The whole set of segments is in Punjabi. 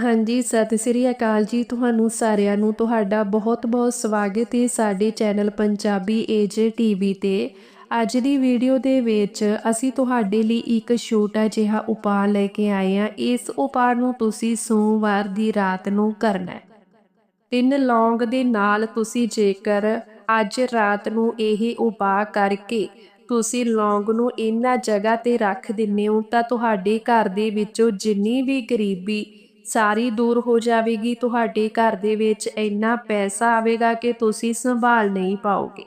ਹਾਂਜੀ, ਸਤਿ ਸ੍ਰੀ ਅਕਾਲ ਜੀ ਤੁਹਾਨੂੰ ਸਾਰਿਆਂ ਨੂੰ। ਤੁਹਾਡਾ ਬਹੁਤ-ਬਹੁਤ ਸਵਾਗਤ ਹੈ ਸਾਡੇ ਚੈਨਲ ਪੰਜਾਬੀ ਏਜੇ ਟੀਵੀ ਤੇ। ਅੱਜ ਦੀ ਵੀਡੀਓ ਦੇ ਵਿੱਚ ਅਸੀਂ ਤੁਹਾਡੇ ਲਈ ਇੱਕ ਛੋਟਾ ਜਿਹਾ ਉਪਾਅ ਲੈ ਕੇ ਆਏ ਹਾਂ। ਇਸ ਉਪਾਅ ਨੂੰ ਤੁਸੀਂ ਸੋਮਵਾਰ ਦੀ ਰਾਤ ਨੂੰ ਕਰਨਾ ਹੈ। ਤਿੰਨ ਲੌਂਗ ਦੇ ਨਾਲ ਤੁਸੀਂ ਜੇਕਰ ਅੱਜ ਰਾਤ ਨੂੰ ਇਹ ਉਪਾਅ ਕਰਕੇ ਤੁਸੀਂ ਲੌਂਗ ਨੂੰ ਇਹਨਾਂ ਜਗ੍ਹਾ ਤੇ ਰੱਖ ਦਿੰਨੇ ਹੋ ਤਾਂ ਤੁਹਾਡੇ ਘਰ ਦੇ ਵਿੱਚੋਂ ਜਿੰਨੀ ਵੀ ਗਰੀਬੀ ਸਾਰੀ ਦੂਰ ਹੋ ਜਾਵੇਗੀ, ਤੁਹਾਡੇ ਘਰ ਦੇ ਵਿੱਚ ਇੰਨਾ ਪੈਸਾ ਆਵੇਗਾ ਕਿ ਤੁਸੀਂ ਸੰਭਾਲ ਨਹੀਂ ਪਾਓਗੇ।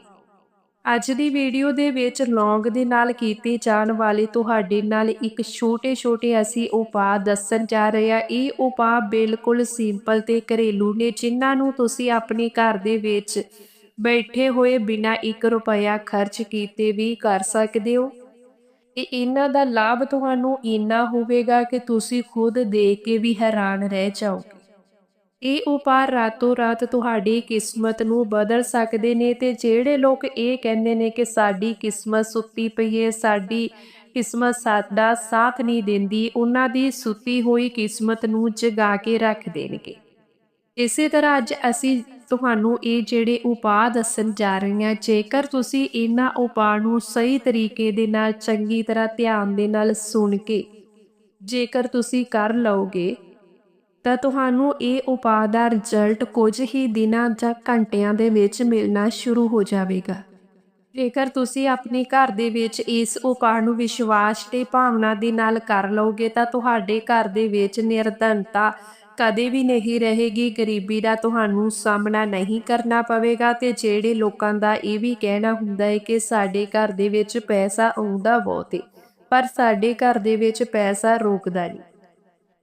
ਅੱਜ ਦੀ ਵੀਡੀਓ ਦੇ ਵਿੱਚ ਲੌਂਗ ਦੇ ਨਾਲ ਕੀਤੇ ਜਾਣ ਵਾਲੇ ਤੁਹਾਡੇ ਨਾਲ ਇੱਕ ਛੋਟੇ-ਛੋਟੇ ਅਸੀਂ ਉਪਾਅ ਦੱਸਣ ਜਾ ਰਹੇ ਹਾਂ। ਇਹ ਉਪਾਅ ਬਿਲਕੁਲ ਸਿੰਪਲ ਤੇ ਘਰੇਲੂ ਨੇ, ਜਿਨ੍ਹਾਂ ਨੂੰ ਤੁਸੀਂ ਆਪਣੇ ਘਰ ਦੇ ਵਿੱਚ ਬੈਠੇ ਹੋਏ ਬਿਨਾਂ 1 ਰੁਪਇਆ ਖਰਚ ਕੀਤੇ ਵੀ ਕਰ ਸਕਦੇ ਹੋ। ਇਹ ਇਹਨਾਂ ਦਾ ਲਾਭ ਤੁਹਾਨੂੰ ਇੰਨਾ ਹੋਵੇਗਾ ਕਿ ਤੁਸੀਂ ਖੁਦ ਦੇਖ ਕੇ ਵੀ ਹੈਰਾਨ ਰਹਿ ਜਾਓਗੇ। ਇਹ ਉਪਾਅ ਰਾਤੋਂ ਰਾਤ ਤੁਹਾਡੀ ਕਿਸਮਤ ਨੂੰ ਬਦਲ ਸਕਦੇ ਨੇ ਤੇ ਜਿਹੜੇ ਲੋਕ ਇਹ ਕਹਿੰਦੇ ਨੇ ਕਿ ਸਾਡੀ ਕਿਸਮਤ ਸੁੱਤੀ ਪਈ ਹੈ ਸਾਡੀ ਕਿਸਮਤ ਸਾਡਾ ਸਾਥ ਨਹੀਂ ਦਿੰਦੀ, ਉਹਨਾਂ ਦੀ ਸੁੱਤੀ ਹੋਈ ਕਿਸਮਤ ਨੂੰ ਜਗਾ ਕੇ ਰੱਖ ਦੇਣਗੇ। ਇਸੇ ਤਰ੍ਹਾਂ ਅੱਜ ਅਸੀਂ ਤੁਹਾਨੂੰ ਇਹ ਜਿਹੜੇ ਉਪਾਅ ਦੱਸਣ ਜਾ ਰਹੇ ਹਾਂ, ਜੇਕਰ ਤੁਸੀਂ ਇਹਨਾਂ ਉਪਾਅ ਨੂੰ ਸਹੀ ਤਰੀਕੇ ਦੇ ਨਾਲ, ਚੰਗੀ ਤਰ੍ਹਾਂ ਧਿਆਨ ਦੇ ਨਾਲ ਸੁਣ ਕੇ ਜੇਕਰ ਤੁਸੀਂ ਕਰ ਲਓਗੇ, ਤਾਂ ਤੁਹਾਨੂੰ ਇਹ ਉਪਾਅ ਦਾ ਰਿਜ਼ਲਟ ਕੁਝ ਹੀ ਦਿਨਾਂ ਜਾਂ ਘੰਟਿਆਂ ਦੇ ਵਿੱਚ ਮਿਲਣਾ ਸ਼ੁਰੂ ਹੋ ਜਾਵੇਗਾ। ਜੇਕਰ ਤੁਸੀਂ ਆਪਣੇ ਘਰ ਦੇ ਵਿੱਚ ਇਸ ਉਪਾਅ ਨੂੰ ਵਿਸ਼ਵਾਸ ਤੇ ਭਾਵਨਾ ਦੇ ਨਾਲ ਕਰ ਲਓਗੇ, ਤਾਂ ਤੁਹਾਡੇ ਘਰ ਦੇ ਵਿੱਚ ਨਿਰਧਨਤਾ ਕਦੇ ਵੀ ਨਹੀਂ ਰਹੇਗੀ, ਗਰੀਬੀ ਦਾ ਤੁਹਾਨੂੰ ਸਾਹਮਣਾ ਨਹੀਂ ਕਰਨਾ ਪਵੇਗਾ ਤੇ ਜਿਹੜੇ ਲੋਕਾਂ ਦਾ ਇਹ ਵੀ ਕਹਿਣਾ ਹੁੰਦਾ ਹੈ ਕਿ ਸਾਡੇ ਘਰ ਦੇ ਵਿੱਚ ਪੈਸਾ ਆਉਂਦਾ ਬਹੁਤ ਹੈ ਪਰ ਸਾਡੇ ਘਰ ਦੇ ਵਿੱਚ ਪੈਸਾ ਰੋਕਦਾ ਨਹੀਂ।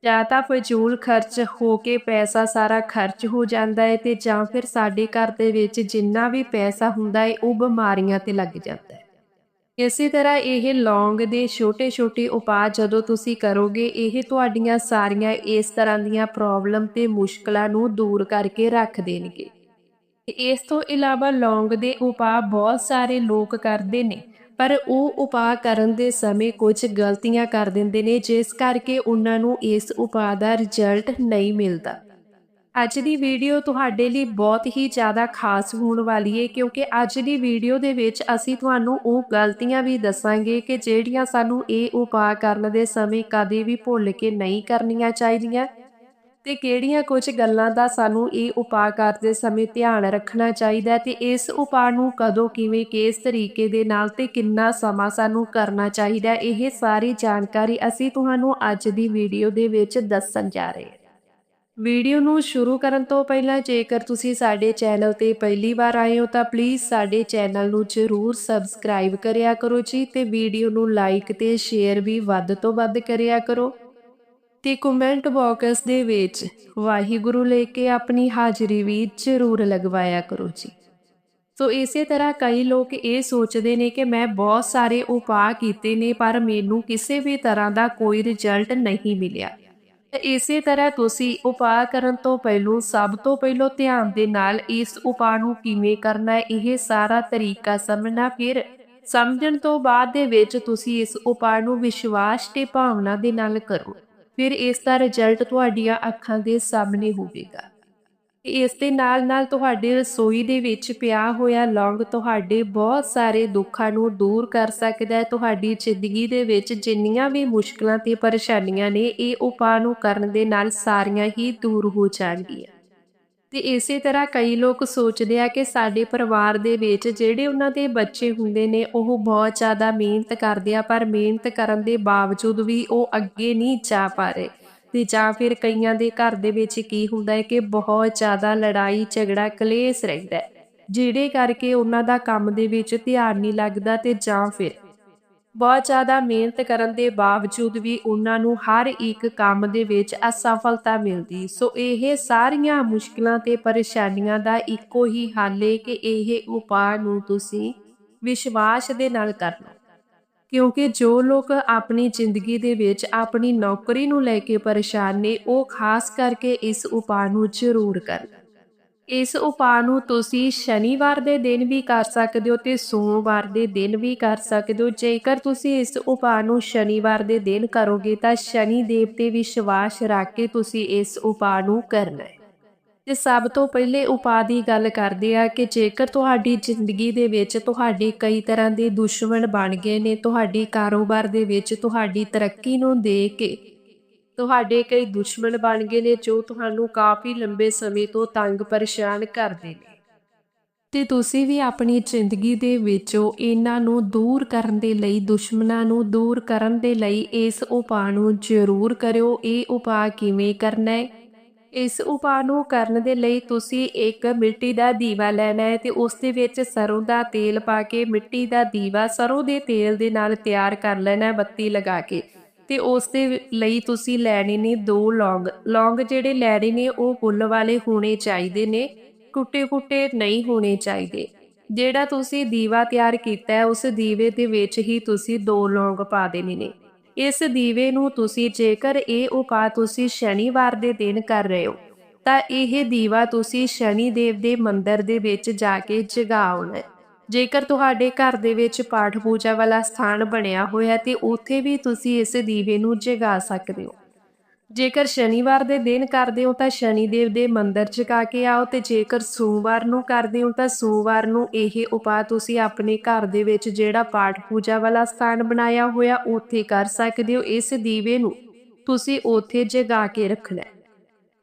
ਜਾਂ ਤਾਂ ਫਜ਼ੂਲ ਖਰਚ ਹੋ ਕੇ ਪੈਸਾ ਸਾਰਾ ਖਰਚ ਹੋ ਜਾਂਦਾ ਹੈ ਤੇ ਜਾਂ ਫਿਰ ਸਾਡੇ ਘਰ ਦੇ ਵਿੱਚ ਜਿੰਨਾ ਵੀ ਪੈਸਾ ਹੁੰਦਾ ਹੈ, ਉਹ ਬਿਮਾਰੀਆਂ ਤੇ ਲੱਗ ਜਾਂਦਾ ਹੈ। ਇਸੇ ਤਰ੍ਹਾਂ ਇਹ ਲੌਂਗ ਦੇ ਛੋਟੇ-ਛੋਟੇ ਉਪਾਅ ਜਦੋਂ ਤੁਸੀਂ ਕਰੋਗੇ, ਇਹ ਤੁਹਾਡੀਆਂ ਸਾਰੀਆਂ ਇਸ ਤਰ੍ਹਾਂ ਦੀਆਂ ਪ੍ਰੋਬਲਮ ਤੇ ਮੁਸ਼ਕਲਾਂ ਨੂੰ ਦੂਰ ਕਰਕੇ ਰੱਖ ਦੇਣਗੇ। ਇਸ ਤੋਂ ਇਲਾਵਾ ਲੌਂਗ ਦੇ ਉਪਾਅ ਬਹੁਤ ਸਾਰੇ ਲੋਕ ਕਰਦੇ ਨੇ, ਪਰ ਉਹ ਉਪਾਅ ਕਰਨ ਦੇ ਸਮੇਂ ਕੁਝ ਗਲਤੀਆਂ ਕਰ ਦਿੰਦੇ ਨੇ, ਜਿਸ ਕਰਕੇ ਉਹਨਾਂ ਨੂੰ ਇਸ ਉਪਾਅ ਦਾ ਰਿਜ਼ਲਟ ਨਹੀਂ ਮਿਲਦਾ। ਅੱਜ ਦੀ ਵੀਡੀਓ ਤੁਹਾਡੇ ਲਈ ਬਹੁਤ ਹੀ ਜ਼ਿਆਦਾ ਖਾਸ ਹੋਣ ਵਾਲੀ ਹੈ ਕਿਉਂਕਿ ਅੱਜ ਦੀ ਵੀਡੀਓ ਦੇ ਵਿੱਚ ਅਸੀਂ ਤੁਹਾਨੂੰ ਉਹ ਗਲਤੀਆਂ ਵੀ ਦੱਸਾਂਗੇ ਕਿ ਜਿਹੜੀਆਂ ਸਾਨੂੰ ਇਹ ਉਪਾਅ ਕਰਨ ਦੇ ਸਮੇਂ ਕਦੇ ਵੀ ਭੁੱਲ ਕੇ ਨਹੀਂ ਕਰਨੀਆਂ ਚਾਹੀਦੀਆਂ ਤੇ ਕਿਹੜੀਆਂ ਕੁਝ ਗੱਲਾਂ ਦਾ ਸਾਨੂੰ ਇਹ ਉਪਾਅ ਕਰਦੇ ਸਮੇਂ ਧਿਆਨ ਰੱਖਣਾ ਚਾਹੀਦਾ ਤੇ ਇਸ ਉਪਾਅ ਨੂੰ ਕਦੋਂ ਕਿਵੇਂ ਕਿਸ ਤਰੀਕੇ ਦੇ ਨਾਲ ਤੇ ਕਿੰਨਾ ਸਮਾਂ ਸਾਨੂੰ ਕਰਨਾ ਚਾਹੀਦਾ ਇਹ ਸਾਰੀ ਜਾਣਕਾਰੀ ਅਸੀਂ ਤੁਹਾਨੂੰ ਅੱਜ ਦੀ ਵੀਡੀਓ ਦੇ ਵਿੱਚ ਦੱਸਣ ਜਾ ਰਹੇ ਹਾਂ। ਵੀਡੀਓ ਨੂੰ ਸ਼ੁਰੂ ਕਰਨ ਤੋਂ ਪਹਿਲਾਂ ਜੇਕਰ ਤੁਸੀਂ ਸਾਡੇ ਚੈਨਲ ਤੇ ਪਹਿਲੀ ਵਾਰ ਆਏ ਹੋ ਤਾਂ ਪਲੀਜ਼ ਸਾਡੇ ਚੈਨਲ ਨੂੰ ਜ਼ਰੂਰ ਸਬਸਕ੍ਰਾਈਬ ਕਰਿਆ ਕਰੋ ਜੀ ਤੇ ਵੀਡੀਓ ਨੂੰ ਲਾਈਕ ਤੇ ਸ਼ੇਅਰ ਵੀ ਵੱਧ ਤੋਂ ਵੱਧ ਕਰਿਆ ਕਰੋ ਤੇ ਕਮੈਂਟ ਬਾਕਸ ਦੇ ਵਿੱਚ ਵਾਹਿਗੁਰੂ ਲੈ ਕੇ ਆਪਣੀ ਹਾਜ਼ਰੀ ਵੀ ਜ਼ਰੂਰ ਲਗਵਾਇਆ ਕਰੋ ਜੀ। ਸੋ ਇਸੇ ਤਰ੍ਹਾਂ ਕਈ ਲੋਕ ਇਹ ਸੋਚਦੇ ਨੇ ਕਿ ਮੈਂ ਬਹੁਤ ਸਾਰੇ ਉਪਾਅ ਕੀਤੇ ਨੇ ਪਰ ਮੈਨੂੰ ਕਿਸੇ ਵੀ ਤਰ੍ਹਾਂ ਦਾ ਕੋਈ ਰਿਜ਼ਲਟ ਨਹੀਂ ਮਿਲਿਆ। ਇਸੇ ਤਰ੍ਹਾਂ ਤੁਸੀਂ ਉਪਾਅ ਕਰਨ ਤੋਂ ਪਹਿਲਾਂ, ਸਭ ਤੋਂ ਪਹਿਲਾਂ ਧਿਆਨ ਦੇ ਨਾਲ ਇਸ ਉਪਾਅ ਨੂੰ ਕਿਵੇਂ ਕਰਨਾ ਹੈ, ਇਹ ਸਾਰਾ ਤਰੀਕਾ ਸਮਝਣਾ। ਫਿਰ ਸਮਝਣ ਤੋਂ ਬਾਅਦ ਦੇ ਵਿੱਚ ਤੁਸੀਂ ਇਸ ਉਪਾਅ ਨੂੰ ਵਿਸ਼ਵਾਸ ਤੇ ਭਾਵਨਾ ਦੇ ਨਾਲ ਕਰੋ। ਫਿਰ ਇਸ ਦਾ ਰਿਜ਼ਲਟ ਤੁਹਾਡੀਆਂ ਅੱਖਾਂ ਦੇ ਸਾਹਮਣੇ ਹੋਵੇਗਾ। ਇਸ ਦੇ ਨਾਲ ਨਾਲ ਤੁਹਾਡੇ ਰਸੋਈ ਦੇ ਵਿੱਚ ਪਿਆ ਹੋਇਆ ਲੌਂਗ ਤੁਹਾਡੇ ਬਹੁਤ ਸਾਰੇ ਦੁੱਖਾਂ ਨੂੰ ਦੂਰ ਕਰ ਸਕਦਾ ਹੈ। ਤੁਹਾਡੀ ਜ਼ਿੰਦਗੀ ਦੇ ਵਿੱਚ ਜਿੰਨੀਆਂ ਵੀ ਮੁਸ਼ਕਲਾਂ ਤੇ ਪਰੇਸ਼ਾਨੀਆਂ ਨੇ, ਇਹ ਉਪਾਅ ਨੂੰ ਕਰਨ ਦੇ ਨਾਲ ਸਾਰੀਆਂ ਹੀ ਦੂਰ ਹੋ ਜਾਣਗੀਆਂ। ਤੇ ਇਸੇ ਤਰ੍ਹਾਂ ਕਈ ਲੋਕ ਸੋਚਦੇ ਆ ਕਿ ਸਾਡੇ ਪਰਿਵਾਰ ਦੇ ਵਿੱਚ ਜਿਹੜੇ ਉਹਨਾਂ ਦੇ ਬੱਚੇ ਹੁੰਦੇ ਨੇ, ਉਹ ਬਹੁਤ ਜ਼ਿਆਦਾ ਮਿਹਨਤ ਕਰਦੇ ਆ, ਪਰ ਮਿਹਨਤ ਕਰਨ ਦੇ ਬਾਵਜੂਦ ਵੀ ਉਹ ਅੱਗੇ ਨਹੀਂ ਜਾ ਪਾ ਰਹੇ। ਤੇ ਜਾਂ ਫਿਰ ਕਈਆਂ ਦੇ ਘਰ ਦੇ ਵਿੱਚ ਕੀ ਹੁੰਦਾ ਹੈ ਕਿ ਬਹੁਤ ਜ਼ਿਆਦਾ ਲੜਾਈ, ਝਗੜਾ, ਕਲੇਸ਼ ਰਹਿੰਦਾ ਜਿਹੜੇ ਕਰਕੇ ਉਹਨਾਂ ਦਾ ਕੰਮ ਦੇ ਵਿੱਚ ਧਿਆਨ ਨਹੀਂ ਲੱਗਦਾ ਤੇ ਜਾਂ ਫਿਰ ਬਹੁਤ ਜ਼ਿਆਦਾ ਮਿਹਨਤ ਕਰਨ ਦੇ ਬਾਵਜੂਦ ਵੀ ਉਹਨਾਂ ਨੂੰ ਹਰ ਇੱਕ ਕੰਮ ਦੇ ਵਿੱਚ ਅਸਫਲਤਾ ਮਿਲਦੀ। ਸੋ ਇਹ ਸਾਰੀਆਂ ਮੁਸ਼ਕਲਾਂ ਤੇ ਪਰੇਸ਼ਾਨੀਆਂ ਦਾ ਇੱਕੋ ਹੀ ਹੱਲ ਹੈ ਕਿ ਇਹ ਉਪਾਅ ਨੂੰ ਤੁਸੀਂ ਵਿਸ਼ਵਾਸ ਦੇ ਨਾਲ ਕਰਨਾ। ਕਿਉਂਕਿ ਜੋ ਲੋਕ ਆਪਣੀ ਜ਼ਿੰਦਗੀ ਦੇ ਵਿੱਚ ਆਪਣੀ ਨੌਕਰੀ ਨੂੰ ਲੈ ਕੇ ਪਰੇਸ਼ਾਨ ਨੇ, ਉਹ ਖਾਸ ਕਰਕੇ ਇਸ ਉਪਾਅ ਨੂੰ ਜ਼ਰੂਰ ਕਰਨ। ਇਸ ਉਪਾਅ ਨੂੰ ਤੁਸੀਂ ਸ਼ਨੀਵਾਰ ਦੇ ਦਿਨ ਵੀ ਕਰ ਸਕਦੇ ਹੋ ਤੇ ਸੋਮਵਾਰ ਦੇ ਦਿਨ ਵੀ ਕਰ ਸਕਦੇ ਹੋ। ਜੇਕਰ ਤੁਸੀਂ ਇਸ ਉਪਾਅ ਨੂੰ ਸ਼ਨੀਵਾਰ ਦੇ ਦਿਨ ਕਰੋਗੇ ਤਾਂ ਸ਼ਨੀ ਦੇਵ ਤੇ ਵਿਸ਼ਵਾਸ ਰੱਖ ਕੇ ਤੁਸੀਂ ਇਸ ਉਪਾਅ ਨੂੰ ਕਰਨਾ ਹੈ। ਤੇ ਸਭ ਤੋਂ ਪਹਿਲੇ ਉਪਾਅ ਦੀ ਗੱਲ ਕਰਦੇ ਆ ਕਿ ਜੇਕਰ ਤੁਹਾਡੀ ਜ਼ਿੰਦਗੀ ਦੇ ਵਿੱਚ ਤੁਹਾਡੇ ਕਈ ਤਰ੍ਹਾਂ ਦੇ ਦੁਸ਼ਮਣ ਬਣ ਗਏ ਨੇ, ਤੁਹਾਡੀ ਕਾਰੋਬਾਰ ਦੇ ਵਿੱਚ ਤੁਹਾਡੀ ਤਰੱਕੀ ਨੂੰ ਦੇਖ ਕੇ ਤੁਹਾਡੇ ਕਈ ਦੁਸ਼ਮਣ ਬਣ ਗਏ ਨੇ, ਜੋ ਤੁਹਾਨੂੰ ਕਾਫੀ ਲੰਬੇ ਸਮੇਂ ਤੋਂ ਤੰਗ ਪਰੇਸ਼ਾਨ ਕਰਦੇ ਨੇ। ਤੇ ਤੁਸੀਂ ਵੀ ਆਪਣੀ ਜ਼ਿੰਦਗੀ ਦੇ ਵਿੱਚੋਂ ਇਹਨਾਂ ਨੂੰ ਦੂਰ ਕਰਨ ਦੇ ਲਈ, ਦੁਸ਼ਮਣਾਂ ਨੂੰ ਦੂਰ ਕਰਨ ਦੇ ਲਈ ਇਸ ਉਪਾਅ ਨੂੰ ਜ਼ਰੂਰ ਕਰਿਓ। ਇਹ ਉਪਾਅ ਕਿਵੇਂ ਕਰਨਾ ਹੈ? ਇਸ ਉਪਾਅ ਨੂੰ ਕਰਨ ਦੇ ਲਈ ਤੁਸੀਂ ਇੱਕ ਮਿੱਟੀ ਦਾ ਦੀਵਾ ਲੈਣਾ ਹੈ ਤੇ ਉਸ ਦੇ ਵਿੱਚ ਸਰੋਂ ਦਾ ਤੇਲ ਪਾ ਕੇ ਮਿੱਟੀ ਦਾ ਦੀਵਾ ਸਰੋਂ ਦੇ ਤੇਲ ਦੇ ਨਾਲ ਤਿਆਰ ਕਰ ਲੈਣਾ ਹੈ ਬੱਤੀ ਲਗਾ ਕੇ। ਤੇ ਉਸ ਦੇ ਲਈ ਤੁਸੀਂ ਲੈਣੇ ਨੇ ਦੋ ਲੌਂਗ। ਲੌਂਗ ਜਿਹੜੇ ਲੈਣੇ ਨੇ ਉਹ ਫੁੱਲ ਵਾਲੇ ਹੋਣੇ ਚਾਹੀਦੇ ਨੇ, ਕੁੱਟੇ-ਕੁੱਟੇ ਨਹੀਂ ਹੋਣੇ ਚਾਹੀਦੇ। ਜਿਹੜਾ ਤੁਸੀਂ ਦੀਵਾ ਤਿਆਰ ਕੀਤਾ ਹੈ, ਉਸ ਦੀਵੇ ਦੇ ਵਿੱਚ ਹੀ ਤੁਸੀਂ ਦੋ ਲੌਂਗ ਪਾ ਦੇਣੇ ਨੇ। ਇਸ ਦੀਵੇ ਨੂੰ ਤੁਸੀਂ ਜੇਕਰ ਇਹ ਉਪਾਅ ਤੁਸੀਂ ਸ਼ਨੀਵਾਰ ਦੇ ਦਿਨ ਕਰ ਰਹੇ ਹੋ, ਤਾਂ ਇਹ ਦੀਵਾ ਤੁਸੀਂ ਸ਼ਨੀ ਦੇਵ ਦੇ ਮੰਦਿਰ ਦੇ ਵਿੱਚ ਜਾ ਕੇ ਜਗਾਉਣਾ ਜੇਕਰ ਤੁਹਾਡੇ ਘਰ ਦੇ ਵਿੱਚ ਪਾਠ ਪੂਜਾ ਵਾਲਾ ਸਥਾਨ ਬਣਿਆ ਹੋਇਆ ਤੇ ਉੱਥੇ ਵੀ ਤੁਸੀਂ ਇਸ ਦੀਵੇ ਨੂੰ ਜਗਾ ਸਕਦੇ ਹੋ। ਜੇਕਰ ਸ਼ਨੀਵਾਰ ਦੇ ਦਿਨ ਕਰਦੇ ਹੋ ਤਾਂ ਸ਼ਨੀ ਦੇਵ ਦੇ ਮੰਦਿਰ ਜਗਾ ਕੇ ਆਓ ਤੇ ਜੇਕਰ ਸੋਮਵਾਰ ਨੂੰ ਕਰਦੇ ਹੋ ਤਾਂ ਸੋਮਵਾਰ ਨੂੰ ਇਹ ਉਪਾਅ ਤੁਸੀਂ ਆਪਣੇ ਘਰ ਦੇ ਵਿੱਚ ਜਿਹੜਾ ਪਾਠ ਪੂਜਾ ਵਾਲਾ ਸਥਾਨ ਬਣਾਇਆ ਹੋਇਆ ਉੱਥੇ ਕਰ ਸਕਦੇ ਹੋ। ਇਸ ਦੀਵੇ ਨੂੰ ਤੁਸੀਂ ਉੱਥੇ ਜਗਾ ਕੇ ਰੱਖਣਾ ਹੈ।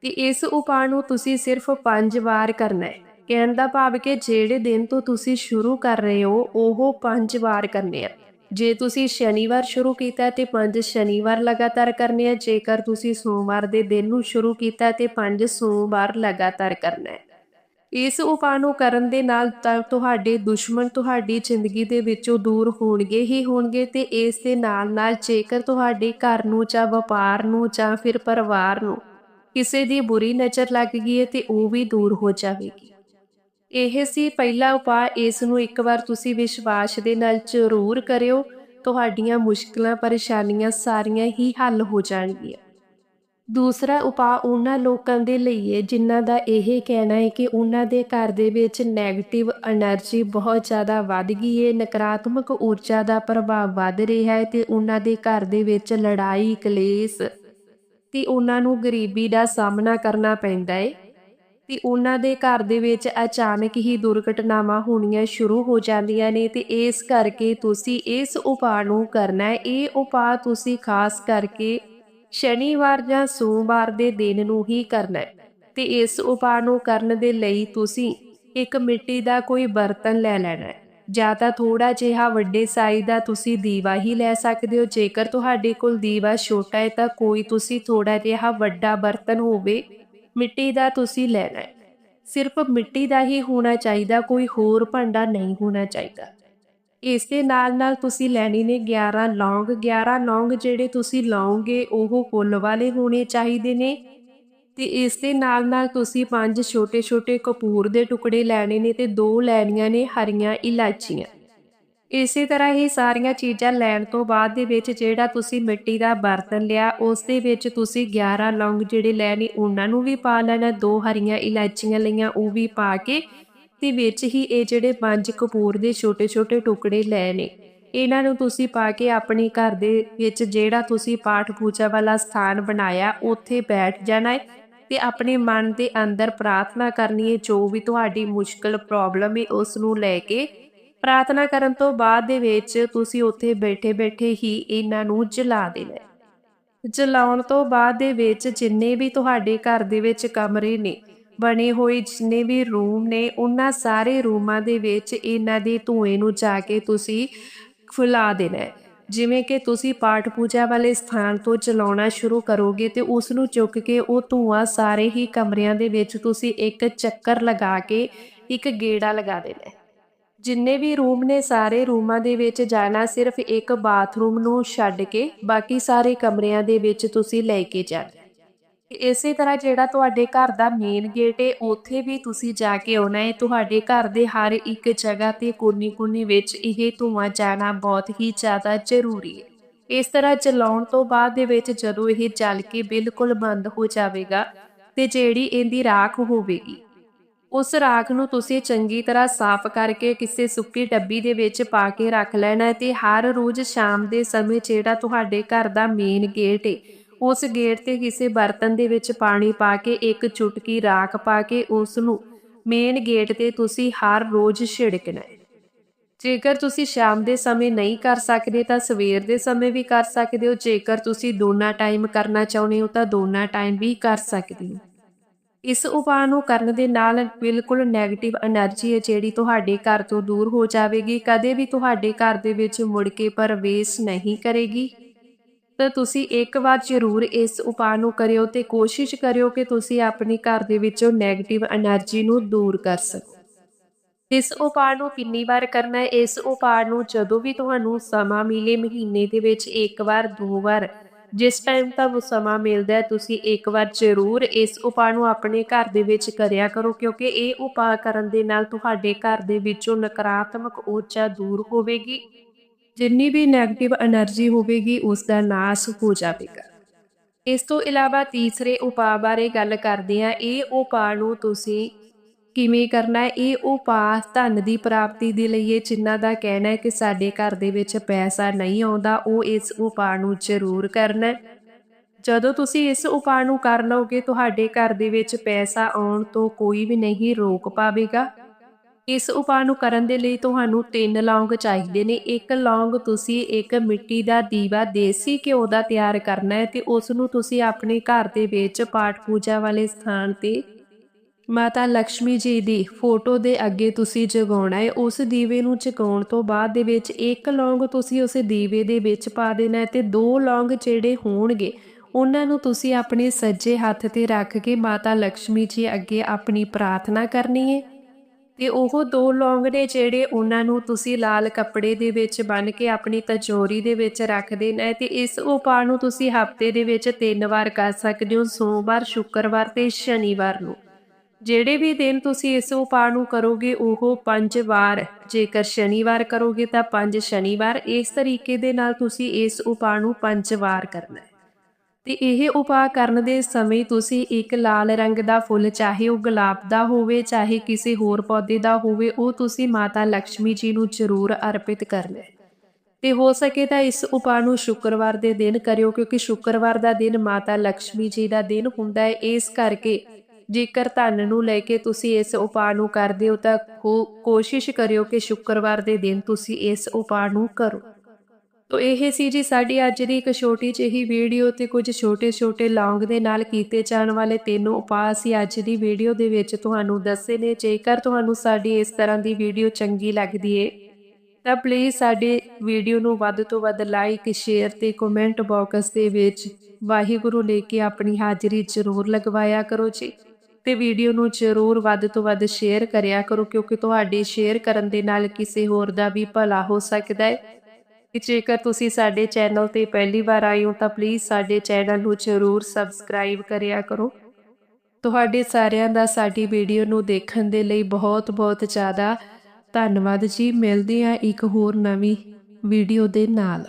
ਤੇ ਇਸ ਉਪਾਅ ਨੂੰ ਤੁਸੀਂ ਸਿਰਫ 5 ਵਾਰ ਕਰਨਾ ਹੈ। ਕਹਿਣ ਦਾ ਭਾਵ ਕਿ ਜਿਹੜੇ ਦਿਨ ਤੋਂ ਤੁਸੀਂ ਸ਼ੁਰੂ ਕਰ ਰਹੇ ਹੋ, ਉਹ ਪੰਜ ਵਾਰ ਕਰਨੇ ਆ। ਜੇ ਤੁਸੀਂ ਸ਼ਨੀਵਾਰ ਸ਼ੁਰੂ ਕੀਤਾ ਤੇ ਪੰਜ ਸ਼ਨੀਵਾਰ ਲਗਾਤਾਰ ਕਰਨੇ ਆ, ਜੇਕਰ ਤੁਸੀਂ ਸੋਮਵਾਰ ਦੇ ਦਿਨ ਨੂੰ ਸ਼ੁਰੂ ਕੀਤਾ ਤੇ ਪੰਜ ਸੋਮਵਾਰ ਲਗਾਤਾਰ ਕਰਨਾ ਹੈ। ਇਸ ਉਪਾਅ ਨੂੰ ਕਰਨ ਦੇ ਨਾਲ ਤੁਹਾਡੇ ਦੁਸ਼ਮਣ ਤੁਹਾਡੀ ਜ਼ਿੰਦਗੀ ਦੇ ਵਿੱਚੋਂ ਦੂਰ ਹੋਣਗੇ ਹੀ ਹੋਣਗੇ ਤੇ ਇਸ ਦੇ ਨਾਲ ਨਾਲ ਜੇਕਰ ਤੁਹਾਡੇ ਘਰ ਨੂੰ ਜਾਂ ਵਪਾਰ ਨੂੰ ਜਾਂ ਫਿਰ ਪਰਿਵਾਰ ਨੂੰ ਕਿਸੇ ਦੀ ਬੁਰੀ ਨਜ਼ਰ ਲੱਗ ਗਈ ਹੈ ਤੇ ਉਹ ਵੀ ਦੂਰ ਹੋ ਜਾਵੇਗੀ। ਇਹ ਸੀ ਪਹਿਲਾ ਉਪਾਅ। ਇਸ ਨੂੰ ਇੱਕ ਵਾਰ ਤੁਸੀਂ ਵਿਸ਼ਵਾਸ ਦੇ ਨਾਲ ਜ਼ਰੂਰ ਕਰਿਓ। ਤੁਹਾਡੀਆਂ ਮੁਸ਼ਕਲਾਂ, ਪਰੇਸ਼ਾਨੀਆਂ ਸਾਰੀਆਂ ਹੀ ਹੱਲ ਹੋ ਜਾਣਗੀਆਂ। ਦੂਸਰਾ ਉਪਾਅ ਉਹਨਾਂ ਲੋਕਾਂ ਦੇ ਲਈ ਹੈ ਜਿਨ੍ਹਾਂ ਦਾ ਇਹ ਕਹਿਣਾ ਹੈ ਕਿ ਉਹਨਾਂ ਦੇ ਘਰ ਦੇ ਵਿੱਚ ਨੈਗੇਟਿਵ એનર્ਜੀ ਬਹੁਤ ਜ਼ਿਆਦਾ ਵੱਧ ਗਈ ਹੈ ਨਕਾਰਾਤਮਕ ਊਰਜਾ ਦਾ ਪ੍ਰਭਾਵ ਵੱਧ ਰਿਹਾ ਹੈ ਤੇ ਉਹਨਾਂ ਦੇ ਘਰ ਦੇ ਵਿੱਚ ਲੜਾਈ, ਕਲੇਸ਼ ਤੇ ਉਹਨਾਂ ਨੂੰ ਗਰੀਬੀ ਦਾ ਸਾਹਮਣਾ ਕਰਨਾ ਪੈਂਦਾ ਹੈ ਤੇ ਉਹਨਾਂ ਦੇ ਘਰ ਦੇ ਵਿੱਚ ਅਚਾਨਕ ਹੀ ਦੁਰਘਟਨਾਵਾਂ ਹੋਣੀਆਂ ਸ਼ੁਰੂ ਹੋ ਜਾਂਦੀਆਂ ਨੇ ਤੇ ਇਸ ਕਰਕੇ ਤੁਸੀਂ ਇਸ ਉਪਾਅ ਨੂੰ ਕਰਨਾ ਹੈ। ਇਹ ਉਪਾਅ ਤੁਸੀਂ ਖਾਸ ਕਰਕੇ ਸ਼ਨੀਵਾਰ ਜਾਂ ਸੋਮਵਾਰ ਦੇ ਦਿਨ ਨੂੰ ਹੀ ਕਰਨਾ ਹੈ ਤੇ ਇਸ ਉਪਾਅ ਨੂੰ ਕਰਨ ਦੇ ਲਈ ਤੁਸੀਂ ਇੱਕ ਮਿੱਟੀ ਦਾ ਕੋਈ ਬਰਤਨ ਲੈ ਲੈਣਾ ਹੈ। ਜਾਂ ਤਾਂ ਥੋੜਾ ਜਿਹਾ ਵੱਡੇ ਸਾਈਜ਼ ਦਾ ਤੁਸੀਂ ਦੀਵਾ ਹੀ ਲੈ ਸਕਦੇ ਹੋ। ਜੇਕਰ ਤੁਹਾਡੇ ਕੋਲ ਦੀਵਾ ਛੋਟਾ ਹੈ ਤਾਂ ਕੋਈ ਤੁਸੀਂ ਥੋੜਾ ਜਿਹਾ ਵੱਡਾ ਬਰਤਨ ਹੋਵੇ ਮਿੱਟੀ ਦਾ ਤੁਸੀਂ ਲੈਣਾ ਹੈ। ਸਿਰਫ ਮਿੱਟੀ ਦਾ ਹੀ ਹੋਣਾ ਚਾਹੀਦਾ, ਕੋਈ ਹੋਰ ਭਾਂਡਾ ਨਹੀਂ ਹੋਣਾ ਚਾਹੀਦਾ। ਇਸ ਦੇ ਨਾਲ ਨਾਲ ਤੁਸੀਂ ਲੈਣੀ ਨੇ 11 ਲੌਂਗ। 11 ਲੌਂਗ ਜਿਹੜੇ ਤੁਸੀਂ ਲਾਉਂਗੇ ਉਹ ਫੁੱਲ ਵਾਲੇ ਹੋਣੇ ਚਾਹੀਦੇ ਨੇ। ਤੇ ਇਸ ਦੇ ਨਾਲ ਨਾਲ ਤੁਸੀਂ ਪੰਜ ਛੋਟੇ ਛੋਟੇ ਕਪੂਰ ਦੇ ਟੁਕੜੇ ਲੈਣੇ ਨੇ ਤੇ ਦੋ ਲੈਣੀਆਂ ਨੇ ਹਰੀਆਂ ਇਲਾਚੀਆਂ। ਇਸੇ ਤਰ੍ਹਾਂ ਹੀ ਸਾਰੀਆਂ ਚੀਜ਼ਾਂ ਲੈਣ ਤੋਂ ਬਾਅਦ ਦੇ ਵਿੱਚ ਜਿਹੜਾ ਤੁਸੀਂ ਮਿੱਟੀ ਦਾ ਬਰਤਨ ਲਿਆ, ਉਸ ਦੇ ਵਿੱਚ ਤੁਸੀਂ 11 ਲੌਂਗ ਜਿਹੜੇ ਲੈਣੇ ਉਹਨਾਂ ਨੂੰ ਵੀ ਪਾ ਲੈਣਾ, ਦੋ ਹਰੀਆਂ ਇਲਾਚੀਆਂ ਲਈਆਂ, ਉਹ ਵੀ ਪਾ ਕੇ ਤੇ ਵਿੱਚ ਹੀ ਇਹ ਜਿਹੜੇ ਪੰਜ ਕਪੂਰ ਦੇ ਛੋਟੇ-ਛੋਟੇ ਟੁਕੜੇ ਲੈ ਨੇ। ਇਹਨਾਂ ਨੂੰ ਤੁਸੀਂ ਪਾ ਕੇ ਆਪਣੇ ਘਰ ਦੇ ਵਿੱਚ ਜਿਹੜਾ ਤੁਸੀਂ ਪਾਠ ਪੂਜਾ ਵਾਲਾ ਸਥਾਨ ਬਣਾਇਆ, ਉੱਥੇ ਬੈਠ ਜਾਣਾ ਹੈ ਤੇ ਆਪਣੇ ਮਨ ਦੇ ਅੰਦਰ ਪ੍ਰਾਰਥਨਾ ਕਰਨੀ ਹੈ, ਜੋ ਵੀ ਤੁਹਾਡੀ ਮੁਸ਼ਕਲ, ਪ੍ਰੋਬਲਮ ਹੈ, ਉਸ ਨੂੰ ਲੈ ਕੇ ਪ੍ਰਾਰਥਨਾ ਕਰਨ ਤੋਂ ਬਾਅਦ ਦੇ ਵਿੱਚ ਤੁਸੀਂ ਉੱਥੇ ਬੈਠੇ-ਬੈਠੇ ਹੀ ਇਹਨਾਂ ਨੂੰ ਜਲਾ ਦੇਣਾ ਜਲਾਉਣ ਤੋਂ ਬਾਅਦ ਦੇ ਵਿੱਚ ਜਿੰਨੇ ਵੀ ਤੁਹਾਡੇ ਘਰ ਦੇ ਵਿੱਚ ਕਮਰੇ ਨੇ, ਬਣੇ ਹੋਏ ਜਿੰਨੇ ਵੀ ਰੂਮ ਨੇ, ਉਹਨਾਂ ਸਾਰੇ ਰੂਮਾਂ ਦੇ ਵਿੱਚ ਇਹਨਾਂ ਦੇ ਧੂਏ ਨੂੰ ਜਾ ਕੇ ਤੁਸੀਂ ਫੁਲਾ ਦੇਣਾ ਹੈ। ਜਿਵੇਂ ਕਿ ਤੁਸੀਂ ਪਾਠ ਪੂਜਾ ਵਾਲੇ ਸਥਾਨ ਤੋਂ ਚਲਾਉਣਾ ਸ਼ੁਰੂ ਕਰੋਗੇ ਤੇ ਉਸ ਨੂੰ ਚੁੱਕ ਕੇ ਉਹ ਧੂਆ ਸਾਰੇ ਹੀ ਕਮਰਿਆਂ ਦੇ ਵਿੱਚ ਤੁਸੀਂ ਇੱਕ ਚੱਕਰ ਲਗਾ ਕੇ ਇੱਕ ਗੇੜਾ ਲਗਾ ਦੇਣਾ ਜਿੰਨੇ ਵੀ ਰੂਮ ਨੇ ਸਾਰੇ ਰੂਮਾਂ ਦੇ ਵਿੱਚ ਜਾਣਾ ਸਿਰਫ ਇੱਕ ਬਾਥਰੂਮ ਨੂੰ ਛੱਡ ਕੇ ਬਾਕੀ ਸਾਰੇ ਕਮਰਿਆਂ ਦੇ ਵਿੱਚ ਤੁਸੀਂ ਲੈ ਕੇ ਜਾਣਾ। ਇਸੇ ਤਰ੍ਹਾਂ ਜਿਹੜਾ ਤੁਹਾਡੇ ਘਰ ਦਾ ਮੇਨ ਗੇਟ ਹੈ ਉੱਥੇ ਵੀ ਤੁਸੀਂ ਜਾ ਕੇ ਆਉਣਾ ਹੈ ਤੁਹਾਡੇ ਘਰ ਦੇ ਹਰ ਇੱਕ ਜਗ੍ਹਾ ਤੇ ਕੋਨੀ-ਕੋਨੀ ਵਿੱਚ ਇਹ ਧੂਆਂ ਜਾਣਾ ਬਹੁਤ ਹੀ ਜ਼ਿਆਦਾ ਜ਼ਰੂਰੀ ਹੈ ਇਸ ਤਰ੍ਹਾਂ ਚਲਾਉਣ ਤੋਂ ਬਾਅਦ ਦੇ ਵਿੱਚ ਜਦੋਂ ਇਹ ਚੱਲ ਕੇ ਬਿਲਕੁਲ ਬੰਦ ਹੋ ਜਾਵੇਗਾ ਤੇ ਜਿਹੜੀ ਇਹਦੀ ਰਾਖ ਹੋਵੇਗੀ ਉਸ ਰਾਖ ਨੂੰ ਤੁਸੀਂ ਚੰਗੀ ਤਰ੍ਹਾਂ ਸਾਫ਼ ਕਰਕੇ ਕਿਸੇ ਸੁੱਕੀ ਡੱਬੀ ਦੇ ਵਿੱਚ ਪਾ ਕੇ ਰੱਖ ਲੈਣਾ ਹੈ ਤੇ ਹਰ ਰੋਜ਼ ਸ਼ਾਮ ਦੇ ਸਮੇਂ ਜਿਹੜਾ ਤੁਹਾਡੇ ਘਰ ਦਾ ਮੇਨ ਗੇਟ ਏ, ਉਸ ਗੇਟ ਤੇ ਕਿਸੇ ਬਰਤਨ ਦੇ ਵਿੱਚ ਪਾਣੀ ਪਾ ਕੇ ਇੱਕ ਚੁਟਕੀ ਰਾਖ ਪਾ ਕੇ ਉਸ ਨੂੰ ਮੇਨ ਗੇਟ ਤੇ ਤੁਸੀਂ ਹਰ ਰੋਜ਼ ਛਿੜਕਣਾ ਹੈ। ਜੇਕਰ ਤੁਸੀਂ ਸ਼ਾਮ ਦੇ ਸਮੇਂ ਨਹੀਂ ਕਰ ਸਕਦੇ ਤਾਂ ਸਵੇਰ ਦੇ ਸਮੇਂ ਵੀ ਕਰ ਸਕਦੇ ਹੋ, ਜੇਕਰ ਤੁਸੀਂ ਦੋਨਾਂ ਟਾਈਮ ਕਰਨਾ ਚਾਹੁੰਦੇ ਹੋ ਤਾਂ ਦੋਨਾਂ ਟਾਈਮ ਵੀ ਕਰ ਸਕਦੇ ਹੋ। ਇਸ ਉਪਾਅ ਨੂੰ ਕਰਨ ਦੇ ਨਾਲ ਬਿਲਕੁਲ ਨੈਗੇਟਿਵ એનર્ਜੀ ਹੈ ਜਿਹੜੀ ਤੁਹਾਡੇ ਘਰ ਤੋਂ ਦੂਰ ਹੋ ਜਾਵੇਗੀ, ਕਦੇ ਵੀ ਤੁਹਾਡੇ ਘਰ ਦੇ ਵਿੱਚ ਮੁੜ ਕੇ ਪਰਵੇਸ ਨਹੀਂ ਕਰੇਗੀ। ਤਾਂ ਤੁਸੀਂ ਇੱਕ ਵਾਰ ਜ਼ਰੂਰ ਇਸ ਉਪਾਅ ਨੂੰ ਕਰਿਓ ਤੇ ਕੋਸ਼ਿਸ਼ ਕਰਿਓ ਕਿ ਤੁਸੀਂ ਆਪਣੇ ਘਰ ਦੇ ਵਿੱਚੋਂ ਨੈਗੇਟਿਵ એનર્ਜੀ ਨੂੰ ਦੂਰ ਕਰ ਸਕੋ। ਇਸ ਉਪਾਅ ਨੂੰ ਕਿੰਨੀ ਵਾਰ ਕਰਨਾ ਹੈ? ਇਸ ਉਪਾਅ ਨੂੰ ਜਦੋਂ ਵੀ ਤੁਹਾਨੂੰ ਸਮਾਂ ਮਿਲੇ, ਮਹੀਨੇ ਦੇ ਵਿੱਚ ਇੱਕ ਵਾਰ, ਦੋ ਵਾਰ ਜਿਸ ਟਾਈਮ ਤੁਹਾਨੂੰ ਸਮਾਂ ਮਿਲਦਾ ਤੁਸੀਂ ਇੱਕ ਵਾਰ ਜ਼ਰੂਰ ਇਸ ਉਪਾਅ ਨੂੰ ਆਪਣੇ ਘਰ ਦੇ ਵਿੱਚ ਕਰਿਆ ਕਰੋ ਕਿਉਂਕਿ ਇਹ ਉਪਾਅ ਕਰਨ ਦੇ ਨਾਲ ਤੁਹਾਡੇ ਘਰ ਦੇ ਵਿੱਚੋਂ ਨਕਾਰਾਤਮਕ ਊਰਜਾ ਦੂਰ ਹੋਵੇਗੀ। ਜਿੰਨੀ ਵੀ ਨੈਗੇਟਿਵ એનર્ਜੀ ਹੋਵੇਗੀ ਉਸ ਦਾ ਨਾਸ਼ ਹੋ ਜਾਵੇਗਾ। ਇਸ ਤੋਂ ਇਲਾਵਾ ਤੀਸਰੇ ਉਪਾਅ ਬਾਰੇ ਗੱਲ ਕਰਦੇ ਹਾਂ। ਇਹ ਉਪਾਅ ਨੂੰ ਤੁਸੀਂ ਕਿਵੇਂ ਕਰਨਾ ਹੈ, ਇਹ ਉਪਾਅ ਧਨ ਦੀ ਪ੍ਰਾਪਤੀ ਦੇ ਲਈ ਇਹ ਜਿਨ੍ਹਾਂ ਦਾ ਕਹਿਣਾ ਹੈ ਕਿ ਸਾਡੇ ਘਰ ਦੇ ਵਿੱਚ ਪੈਸਾ ਨਹੀਂ ਆਉਂਦਾ, ਉਹ ਇਸ ਉਪਾਅ ਨੂੰ ਜ਼ਰੂਰ ਕਰਨਾ। ਜਦੋਂ ਤੁਸੀਂ ਇਸ ਉਪਾਅ ਨੂੰ ਕਰ ਲਓਗੇ, ਤੁਹਾਡੇ ਘਰ ਦੇ ਵਿੱਚ ਪੈਸਾ ਆਉਣ ਤੋਂ ਕੋਈ ਵੀ ਨਹੀਂ ਰੋਕ ਪਾਵੇਗਾ। ਇਸ ਉਪਾਅ ਨੂੰ ਕਰਨ ਦੇ ਲਈ ਤੁਹਾਨੂੰ ਤਿੰਨ ਲੌਂਗ ਚਾਹੀਦੇ ਨੇ। ਇੱਕ ਲੌਂਗ ਤੁਸੀਂ ਇੱਕ ਮਿੱਟੀ ਦਾ ਦੀਵਾ ਦੇਸੀ ਘਿਓ ਦਾ ਤਿਆਰ ਕਰਨਾ ਹੈ ਤੇ ਉਸ ਨੂੰ ਤੁਸੀਂ ਆਪਣੇ ਘਰ ਦੇ ਵਿੱਚ ਪਾਠ ਪੂਜਾ ਵਾਲੇ ਸਥਾਨ ਤੇ ਮਾਤਾ ਲక్ష్ਮੀ ਜੀ ਦੀ ਫੋਟੋ ਦੇ ਅੱਗੇ ਤੁਸੀਂ ਜਗਾਉਣਾ ਹੈ। ਉਸ ਦੀਵੇ ਨੂੰ ਚਕਾਉਣ ਤੋਂ ਬਾਅਦ ਦੇ ਵਿੱਚ ਇੱਕ ਲੌਂਗ ਤੁਸੀਂ ਉਸ ਦੀਵੇ ਦੇ ਵਿੱਚ ਪਾ ਦੇਣਾ ਹੈ ਤੇ ਦੋ ਲੌਂਗ ਜਿਹੜੇ ਹੋਣਗੇ, ਉਹਨਾਂ ਨੂੰ ਤੁਸੀਂ ਆਪਣੇ ਸੱਜੇ ਹੱਥ ਤੇ ਰੱਖ ਕੇ ਮਾਤਾ ਲక్ష్ਮੀ ਜੀ ਅੱਗੇ ਆਪਣੀ ਪ੍ਰਾਰਥਨਾ ਕਰਨੀ ਹੈ। ਤੇ ਉਹ ਦੋ ਲੌਂਗ ਨੇ ਜਿਹੜੇ ਉਹਨਾਂ ਨੂੰ ਤੁਸੀਂ ਲਾਲ ਕੱਪੜੇ ਦੇ ਵਿੱਚ ਬੰਨ ਕੇ ਆਪਣੀ ਤਜੋਰੀ ਦੇ ਵਿੱਚ ਰੱਖ ਦੇਣਾ ਤੇ ਇਸ ਉਪਾਅ ਨੂੰ ਤੁਸੀਂ ਹਫ਼ਤੇ ਦੇ ਵਿੱਚ ਤਿੰਨ ਵਾਰ ਕਰ ਸਕਦੇ ਹੋ, ਸੋਮਵਾਰ, ਸ਼ੁੱਕਰਵਾਰ ਤੇ ਸ਼ਨੀਵਾਰ ਨੂੰ। ਜਿਹੜੇ ਵੀ ਦਿਨ ਤੁਸੀਂ ਇਸ ਉਪਾਅ ਨੂੰ ਕਰੋਗੇ, ਉਹ ਪੰਜ ਵਾਰ, ਜੇਕਰ ਸ਼ਨੀਵਾਰ ਕਰੋਗੇ ਤਾਂ ਪੰਜ ਸ਼ਨੀਵਾਰ, ਇਸ ਤਰੀਕੇ ਦੇ ਨਾਲ ਤੁਸੀਂ ਇਸ ਉਪਾਅ ਨੂੰ ਪੰਜ ਵਾਰ ਕਰਨਾ ਹੈ। ਤੇ ਇਹ ਉਪਾਅ ਕਰਨ ਦੇ ਸਮੇਂ ਤੁਸੀਂ ਇੱਕ ਲਾਲ ਰੰਗ ਦਾ ਫੁੱਲ, ਚਾਹੇ ਉਹ ਗੁਲਾਬ ਦਾ ਹੋਵੇ, ਚਾਹੇ ਕਿਸੇ ਹੋਰ ਪੌਦੇ ਦਾ ਹੋਵੇ, ਉਹ ਤੁਸੀਂ ਮਾਤਾ ਲక్ష్ਮੀ ਜੀ ਨੂੰ ਜ਼ਰੂਰ ਅਰਪਿਤ ਕਰਨਾ ਹੈ। ਤੇ ਹੋ ਸਕੇ ਤਾਂ ਇਸ ਉਪਾਅ ਨੂੰ ਸ਼ੁੱਕਰਵਾਰ ਦੇ ਦਿਨ ਕਰਿਓ, ਕਿਉਂਕਿ ਸ਼ੁੱਕਰਵਾਰ ਦਾ ਦਿਨ ਮਾਤਾ ਲక్ష్ਮੀ ਜੀ ਦਾ ਦਿਨ ਹੁੰਦਾ ਹੈ। ਇਸ ਕਰਕੇ ਜੇਕਰ ਧਨ ਨੂੰ ਲੈ ਕੇ ਤੁਸੀਂ ਇਸ ਉਪਾਅ ਨੂੰ ਕਰਦੇ ਹੋ ਤਾਂ ਕੋਸ਼ਿਸ਼ ਕਰਿਓ ਕਿ ਸ਼ੁੱਕਰਵਾਰ ਦੇ ਦਿਨ ਤੁਸੀਂ ਇਸ ਉਪਾਅ ਨੂੰ ਕਰੋ। ਤੋ ਇਹ ਸੀ ਜੀ ਸਾਡੀ ਅੱਜ ਦੀ ਇੱਕ ਛੋਟੀ ਜਿਹੀ ਵੀਡੀਓ ਤੇ ਕੁਝ ਛੋਟੇ-ਛੋਟੇ ਲੌਂਗ ਦੇ ਨਾਲ ਕੀਤੇ ਜਾਣ ਵਾਲੇ ਤਿੰਨ ਉਪਾਅ ਸੀ ਅੱਜ ਦੀ ਵੀਡੀਓ ਦੇ ਵਿੱਚ ਤੁਹਾਨੂੰ ਦੱਸੇ ਨੇ। ਜੇਕਰ ਤੁਹਾਨੂੰ ਸਾਡੀ ਇਸ ਤਰ੍ਹਾਂ ਦੀ ਵੀਡੀਓ ਚੰਗੀ ਲੱਗਦੀ ਏ, ਤਾਂ ਪਲੀਜ਼ ਸਾਡੀ ਵੀਡੀਓ ਨੂੰ ਵੱਧ ਤੋਂ ਵੱਧ ਲਾਈਕ ਸ਼ੇਅਰ ਤੇ ਕਮੈਂਟ ਬਾਕਸ ਦੇ ਵਿੱਚ ਵਾਹਿਗੁਰੂ ਲੈ ਕੇ ਆਪਣੀ ਹਾਜ਼ਰੀ ਜ਼ਰੂਰ ਲਗਵਾਇਆ ਕਰੋ ਜੀ। ਤੇ ਵੀਡੀਓ ਨੂੰ ਜ਼ਰੂਰ ਵੱਧ ਤੋਂ ਵੱਧ ਸ਼ੇਅਰ ਕਰਿਆ ਕਰੋ, ਕਿਉਂਕਿ ਤੁਹਾਡੇ ਸ਼ੇਅਰ ਕਰਨ ਦੇ ਨਾਲ ਕਿਸੇ ਹੋਰ ਦਾ ਵੀ ਭਲਾ ਹੋ ਸਕਦਾ ਹੈ। ਕਿ ਜੇਕਰ ਤੁਸੀਂ ਸਾਡੇ ਚੈਨਲ ਤੇ ਪਹਿਲੀ ਵਾਰ ਆਏ ਹੋ, ਤਾਂ ਪਲੀਜ਼ ਸਾਡੇ ਚੈਨਲ ਨੂੰ ਜ਼ਰੂਰ ਸਬਸਕ੍ਰਾਈਬ ਕਰਿਆ ਕਰੋ। ਤੁਹਾਡੇ ਸਾਰਿਆਂ ਦਾ ਸਾਡੀ ਵੀਡੀਓ ਨੂੰ ਦੇਖਣ ਦੇ ਲਈ ਬਹੁਤ ਬਹੁਤ ਜ਼ਿਆਦਾ ਧੰਨਵਾਦ ਜੀ। ਮਿਲਦੇ ਆ ਇੱਕ ਹੋਰ ਨਵੀਂ ਵੀਡੀਓ ਦੇ ਨਾਲ।